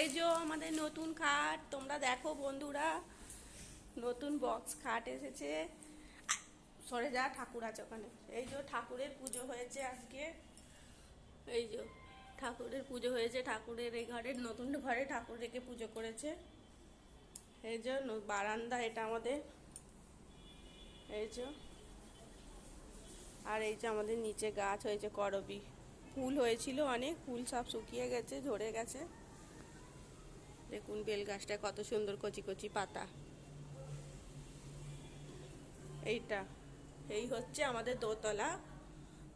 এই যে আমাদের নতুন খাট। তোমরা দেখো বন্ধুরা, নতুন বক্স খাট এসেছে। সরে যা ঠাকুর আছে ওখানে। এই যে ঠাকুরের পুজো হয়েছে আজকে। এই যে ঠাকুরের পুজো হয়েছে, ঠাকুরের এই ঘরের নতুন ঘরে ঠাকুর রেখে পুজো করেছে। এই যে বারান্দা এটা আমাদের। এই যে, আর এই যে আমাদের নিচে গাছ হয়েছে করবি। ফুল হয়েছিল অনেক, ফুল সব শুকিয়ে গেছে, ঝরে গেছে। দেখুন বেল গাছটায় কত সুন্দর কচি কচি পাতা। এইটা, এই হচ্ছে আমাদের দোতলা।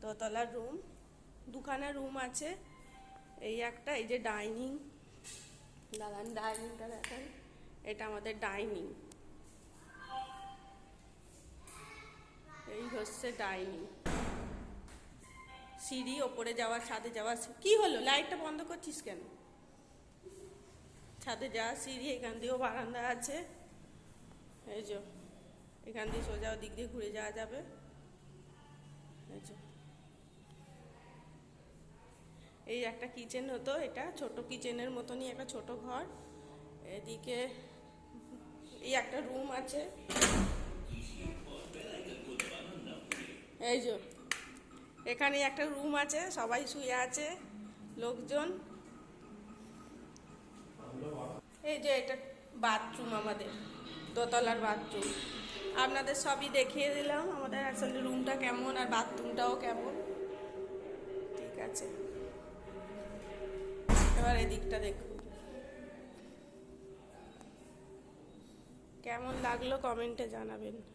দোতলার রুম, দুখানা রুম আছে। এই একটা, এই যে ডাইনিং। দাদান ডাইনিংটা দেখেন এটা আমাদের ডাইনিং। এই হচ্ছে ডাইনিং। সিঁড়ি ওপরে যাওয়ার, ছাদে যাওয়ার, কি হলো? লাইটটা বন্ধ করছিস কেন? ছাদে যাওয়ার সিঁড়ি, এখান দিয়েও বারান্দা আছে। এই যে, এখান দিয়ে সোজা দিক দিয়ে ঘুরে যাওয়া যাবে। এই এই একটা কিচেন হতো এটা, ছোট কিচেনের মতনই একটা ছোট ঘর। এদিকে এই একটা রুম আছে। এই যে, এখানে একটা রুম আছে, সবাই শুয়ে আছে, লোকজন। এই যে এটা বাথরুম আমাদের, দোতলার বাথরুম আপনাদের সবই দেখিয়ে দিলাম, আমাদের আসলে রুমটা কেমন আর বাথরুমটাও কেমন। ঠিক আছে। এবার এদিকটা দেখুন। কেমন লাগল কমেন্টে জানাবেন।